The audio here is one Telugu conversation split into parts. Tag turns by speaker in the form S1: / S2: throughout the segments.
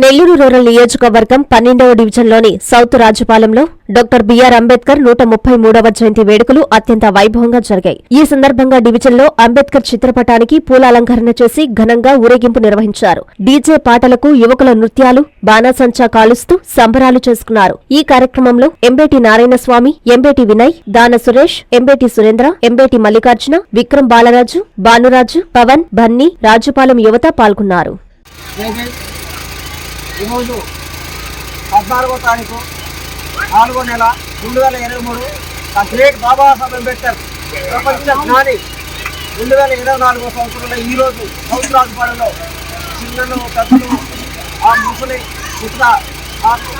S1: నెల్లూరు రూరల్ నియోజకవర్గం పన్నెండవ డివిజన్లోని సౌత్ రాజపాలెంలో డాక్టర్ బిఆర్ అంబేద్కర్ నూట ముప్పై మూడవ జయంతి వేడుకలు అత్యంత వైభవంగా జరిగాయి. ఈ సందర్భంగా డివిజన్లో అంబేద్కర్ చిత్రపటానికి పూలాలంకరణ చేసి ఘనంగా ఊరేగింపు నిర్వహించారు. డీజే పాటలకు యువకుల నృత్యాలు బాణాసంచా కాలుస్తూ సంబరాలు చేసుకున్నారు. ఈ కార్యక్రమంలో ఎంబేటి నారాయణస్వామి ఎంబేటి వినయ్ దాన సురేష్ ఎంబేటి సురేంద్ర ఎంబేటి మల్లికార్జున విక్రమ్ బాలరాజు భానురాజు పవన్ బన్నీ రాజుపాలెం యువత పాల్గొన్నారు.
S2: ఈరోజు పద్నాలుగో తారీఖు నాలుగో నెల రెండు వేల ఇరవై మూడు ఆ గ్రేట్ బాబాసాహెబ్ అంబేద్కర్ ప్రపంచ జ్ఞాని. రెండు వేల ఇరవై నాలుగో సంవత్సరంలో ఈరోజు సౌత్ రాజపాలెంలో చిన్నలు పెద్దలు ఆ ముసలి ఇట్లా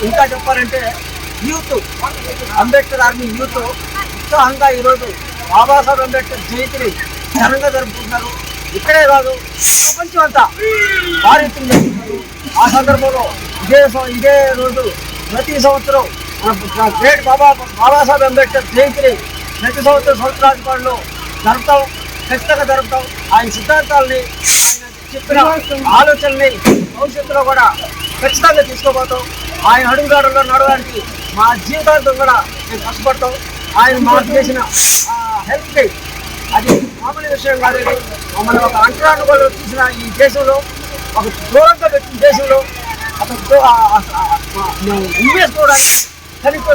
S2: ఇంకా చెప్పాలంటే యూత్ అంబేద్కర్ ఆర్మీ యూత్ ఉత్సాహంగా ఈరోజు బాబాసాహెబ్ అంబేద్కర్ జయంతిని ఘనంగా జరుపుకుంటున్నారు. ఇక్కడే కాదు ప్రపంచం అంతా. భారీ ఆ సందర్భంలో ఇదే ఇదే రోజు ప్రతి సంవత్సరం గ్రేట్ బాబా బాబాసాహెబ్ అంబేద్కర్ జయంతిని ప్రతి సంవత్సరం సౌత్ రాజపాడులో జరుపుతాం. ఖచ్చితంగా జరుపుతాం. ఆయన సిద్ధాంతాలని ఆయన చెప్పిన ఆలోచనల్ని భవిష్యత్తులో కూడా ఖచ్చితంగా తీసుకోబోతాం. ఆయన అడుగుదారుల్లో నడవడానికి మా జీవితాంతం కూడా మేము కష్టపడతాం. ఆయన మాకు చేసిన హెల్ప్కి అది మామూలు విషయం కాదు. మమ్మల్ని ఒక అంటరాను కూడా చూసిన ఈ దేశంలో అక్కడ దూరంగా పెట్టిన దేశంలో అక్కడ దో- ఆ-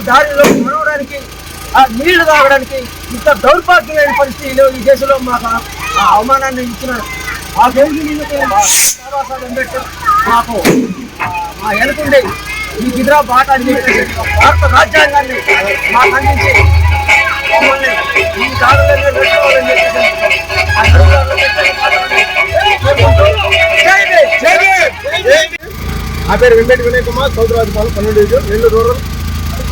S2: దారిలో మనవడానికి ఆ నీళ్ళు తాగడానికి ఇంత దౌర్భాగ్యమైన పరిస్థితిలో ఈ దేశంలో మాకు ఆ- అవమానాన్ని ఇచ్చిన ఆ దేవుని బాబాసాహెబ్ అంబేద్కర్ మాకు మా వెనుకుండే ఈ గిద్రా బాట అని భారత రాజ్యాంగాన్ని మాకు అందించి మమ్మల్ని ఈ దారులను
S3: నా పేరు వెంకటి వినయ్ కుమార్ సౌత్ రాజపాలెం పన్నెండు division Nellore rural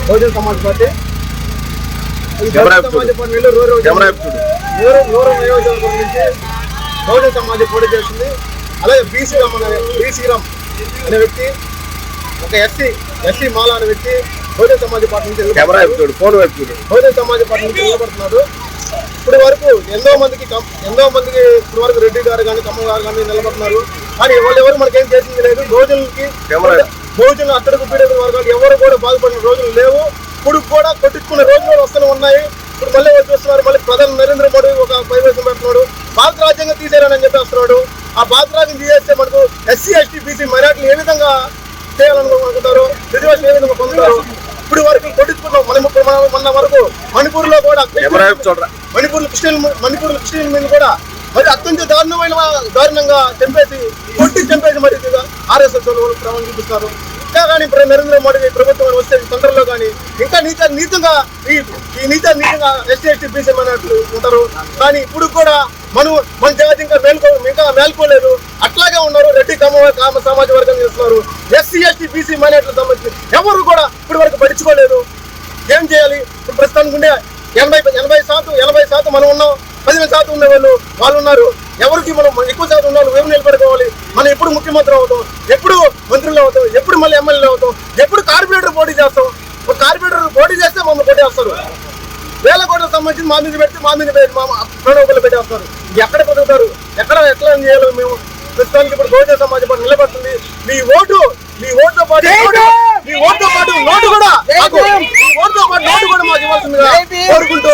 S3: Bahujan Samaj Party. Nellore rural rural నియోజకవర్గం నుంచి బహుజన సమాజ్ పోటీ చేస్తుంది. అలాగే బీ శ్రీరామ్ అనే బీ శ్రీరామ్ అనే వ్యక్తి ఒక ఎస్సీ ఎస్సీ మాల అనే వ్యక్తి బహుజన సమాజ్ పార్టీ నుంచి
S4: ఫోన్
S3: బహుజన సమాజ్ పార్టీ నుంచి నిలబడుతున్నాడు. ఇప్పటి వరకు ఎంతో మందికి ఎంతో మందికి ఇప్పటి వరకు రెడ్డి గారు కానీ కమ్మ గారు కానీ నిలబడుతున్నారు. కానీ వాళ్ళు ఎవరు మనకేం చేసింది లేదు. రోజులకి. రోజులు అట్టడుగు పీడక వర్గాలు ఎవరు కూడా బాధపడిన రోజులు లేవు. ఇప్పుడు కూడా కొట్టించుకునే రోజులు వస్తూనే ఉన్నాయి. ఇప్పుడు మళ్ళీ వచ్చి వస్తున్నారు మళ్ళీ ప్రధాని నరేంద్ర మోడీ ఒక పైవేశం పెడుతున్నాడు. భారత రాజ్యాంగం తీసేయాలని చెప్పి వస్తున్నాడు ఆ భారత రాజ్యం తీసేస్తే మనకు ఎస్సీ ఎస్టీ బీసీ మైనార్టీలు ఏ విధంగా చేయాలనుకుంటారు రిజర్వేషన్ ఏ విధంగా పొందుతారు? ఇప్పుడు వరకు కొట్టించుకున్నాం మనం ఇప్పుడు మనం వరకు మణిపూర్లో కూడా మణిపూర్ క్రిస్టియన్ మణిపూర్ క్రిస్టియన్ మీద కూడా మరి అత్యంత దారుణమైన దారుణంగా చంపేసి కొట్టి చంపేసి మరి ఆర్ఎస్ఎస్ వాళ్ళు చూపిస్తారు ఇంకా కానీ ఇప్పుడు నరేంద్ర మోడీ ప్రభుత్వం వస్తే తొందరలో కానీ ఇంకా నీత నీతంగా ఈ ఈ నీత నీతంగా ఎస్టీ ఎస్టీ బీసీ అన్నట్లు ఉంటారు. కానీ ఇప్పుడు కూడా మనం మన జాతి ఇంకా మేల్కో ఇంకా మేల్కోలేదు. అట్లాగే ఉన్నారు. రెడ్డి కమ్మ కామ సమాజ వర్గం చేస్తున్నారు. ఎస్సీ ఎస్టీ బీసీ మైనార్టీలకు సంబంధించి ఎవరు కూడా ఇప్పటి వరకు పట్టించుకోలేదు. ఏం చేయాలి? ఇప్పుడు ప్రస్తుతానికి ఉండే ఎనభై ఎనభై శాతం ఎనభై శాతం మనం ఉన్నాం. పదిహేను శాతం ఉండే వాళ్ళు వాళ్ళు ఉన్నారు. ఎవరికి మనం ఎక్కువ శాతం వాళ్ళు ఎవరు నిలబెట్టుకోవాలి? మనం ఎప్పుడు ముఖ్యమంత్రి అవుతాం? ఎప్పుడు మంత్రులు అవుతాం? ఎప్పుడు మళ్ళీ ఎమ్మెల్యేలు అవుతాం? ఎప్పుడు కార్పొరేటర్ పోటీ చేస్తాం? ఒక కార్పొరేటర్ పోటీ చేస్తే మమ్మల్ని పోటీ చేస్తారు వేల కోట్లకు సంబంధించి మా మీద పెడితే మా మీద పెట్టి మా ప్రణోబులు పెట్టేస్తారు. ఎక్కడ బతుకుతారు ఎక్కడ ఎట్లా చేయాలో మేము ప్రస్తుతానికి ఇప్పుడు బహుజన సమాజం పార్టీ నిలబడుతుంది. మీ ఓటు మీ ఓటుతో పాటు మీ ఓటుతో పాటు నోటు కూడా మీ ఓటుతో పాటు నోటు కూడా మాకు ఇవ్వాల్సిందిగా కోరుకుంటూ